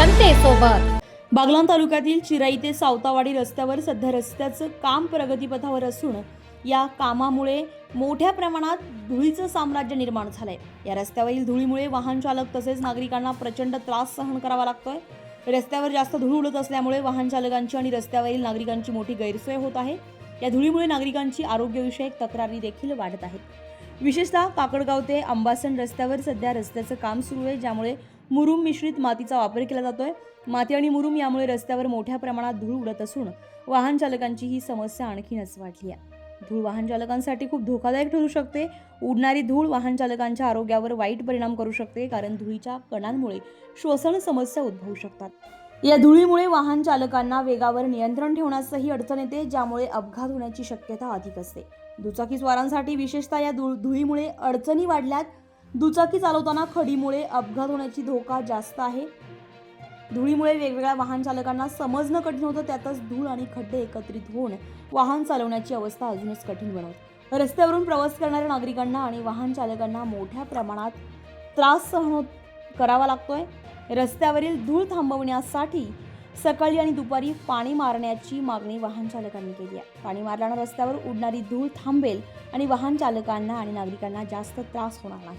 जनतेसोबत. बागलाण तालुक्यातील चिराई ते सावतावाडी रस्त्यावर सध्या रस्त्याचं काम प्रगतीपथावर असून या कामामुळे मोठ्या प्रमाणात धुळीचं साम्राज्य निर्माण झालंय. या रस्त्यावरील धुळीमुळे वाहन चालक तसेच नागरिकांना प्रचंड त्रास सहन करावा लागतोय. रस्त्यावर जास्त धूळ उडत असल्यामुळे वाहन चालकांची आणि रस्त्यावरील नागरिकांची मोठी गैरसोय होत आहे. या धुळीमुळे नागरिकांची आरोग्यविषयक तक्रारी देखील वाढत आहेत. विशेषतः काकडगाव ते अंबासन रस्त्यावर सध्या रस्त्याचं काम सुरू आहे ज्यामुळे मुरुम मिश्रित मातीचा वापर केला जातोय. माती आणि मुरुम यामुळे रस्त्यावर मोठ्या प्रमाणात धूळ उडत असून वाहन चालकांची ही समस्या आणखीनच वाढली आहे धूळ वाहन चालकांसाठी खूप धोकादायक ठरू शकते. उडणारी धूळ वाहन चालकांच्या आरोग्यावर वाईट परिणाम करू शकते कारण धुळीच्या कणांमुळे श्वसन समस्या उद्भवू शकतात. या धुळीमुळे वाहन चालकांना वेगावर नियंत्रण ठेवण्यासही अडचण येते ज्यामुळे अपघात होण्याची शक्यता अधिक असते. दुचाकी स्वारांसाठी विशेषतः या धूळ धुळीमुळे अडचणी वाढल्यात. दुचाकी चालवताना खडीमुळे अपघात होण्याची धोका जास्त आहे. धुळीमुळे वेगवेगळ्या वाहन चालकांना समजणं कठीण होतं त्यातच धूळ आणि खड्डे एकत्रित होऊन वाहन चालवण्याची अवस्था अजूनच कठीण बनवते. रस्त्यावरून प्रवास करणाऱ्या नागरिकांना आणि वाहन चालकांना मोठ्या प्रमाणात त्रास सहन होत- करावा लागतोय. रस्त्यावरील धूळ थांबवण्यासाठी सकाळी आणि दुपारी पाणी मारण्याची मागणी वाहन चालकांनी केली आहे. पाणी मारल्यानं रस्त्यावर उडणारी धूळ थांबेल आणि वाहन चालकांना आणि नागरिकांना जास्त त्रास होणार नाही.